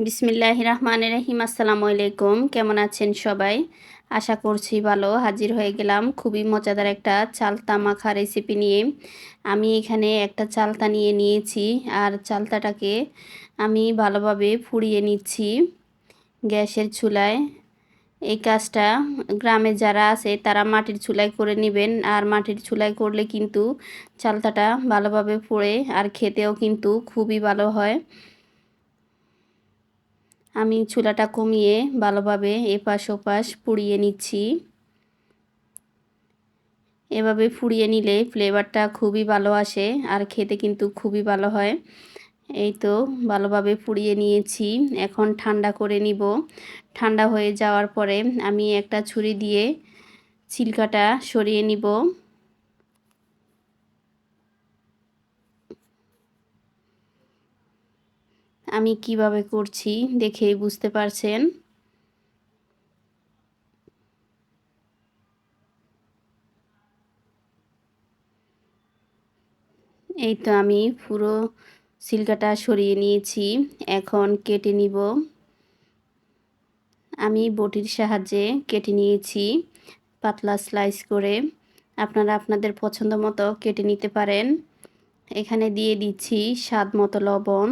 বিসমিল্লাহ রহমান রহিম, আসসালামু আলাইকুম। কেমন আছেন সবাই? আশা করছি ভালো। হাজির হয়ে গেলাম খুবই মজাদার একটা চালতা মাখা রেসিপি নিয়ে। আমি এখানে একটা চালতা নিয়ে নিয়েছি আর চালতাটাকে আমি ভালোভাবে ফুড়িয়ে নিচ্ছি গ্যাসের চুলায়। এই কাজটা গ্রামে যারা আছে তারা মাটির চুলায় করে নেবেন আর মাটির চুলায় করলে কিন্তু চালতাটা ভালোভাবে ফুড়ে আর খেতেও কিন্তু খুবই ভালো হয়। আমি চুলাটা কমিয়ে ভালোভাবে এপাশ ওপাশ পুড়িয়ে নিচ্ছি। এভাবে ফুড়িয়ে নিলে ফ্লেভারটা খুবই ভালো আসে আর খেতে কিন্তু খুবই ভালো হয়। এই তো ভালোভাবে পুড়িয়ে নিয়েছি। এখন ঠান্ডা করে নিব। ঠান্ডা হয়ে যাওয়ার পরে আমি একটা ছুরি দিয়ে ছিলকাটা সরিয়ে নিব। আমি কীভাবে করছি দেখেই বুঝতে পারছেন? এই তো আমি পুরো সিলকাটা সরিয়ে নিয়েছি, এখন কেটে নিব। আমি বটির সাহায্যে কেটে নিয়েছি, পাতলা স্লাইস করে। আপনারা আপনাদের পছন্দ মতো কেটে নিতে পারেন। এখানে দিয়ে দিচ্ছি স্বাদ মতো লবণ।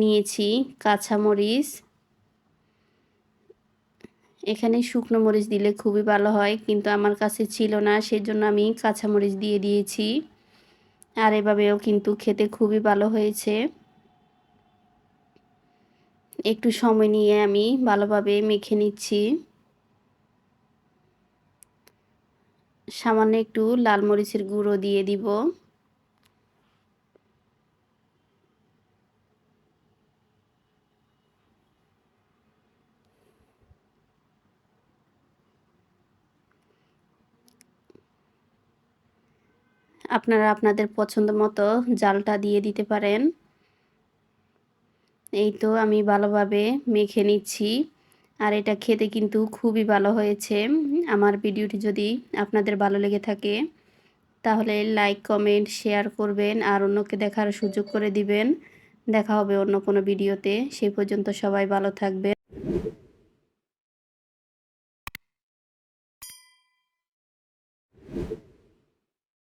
নিয়েছি, কাঁচামরিচ। এখানে শুকনো মরিচ দিলে খুবই ভালো হয়, কিন্তু আমার কাছে ছিল না, সেজন্য আমি কাঁচামরিচ দিয়ে দিয়েছি। আর এভাবেও কিন্তু খেতে খুবই ভালো হয়েছে। একটু সময় নিয়ে আমি ভালোভাবে মেখে নিচ্ছি। সামান্য একটু লাল মরিচের গুঁড়ো দিয়ে দিব। আপনারা আপনাদের পছন্দ মতো জালটা দিয়ে দিতে পারেন। এই তো আমি ভালোভাবে মেখে নিচ্ছি। আর এটা খেতে কিন্তু খুবই ভালো হয়েছে। আমার ভিডিওটি যদি আপনাদের ভালো লেগে থাকে, তাহলে লাইক, কমেন্ট, শেয়ার করবেন আর অন্যকে দেখার সুযোগ করে দিবেন। দেখা হবে অন্য কোনো ভিডিওতে। সেই পর্যন্ত সবাই ভালো থাকবেন।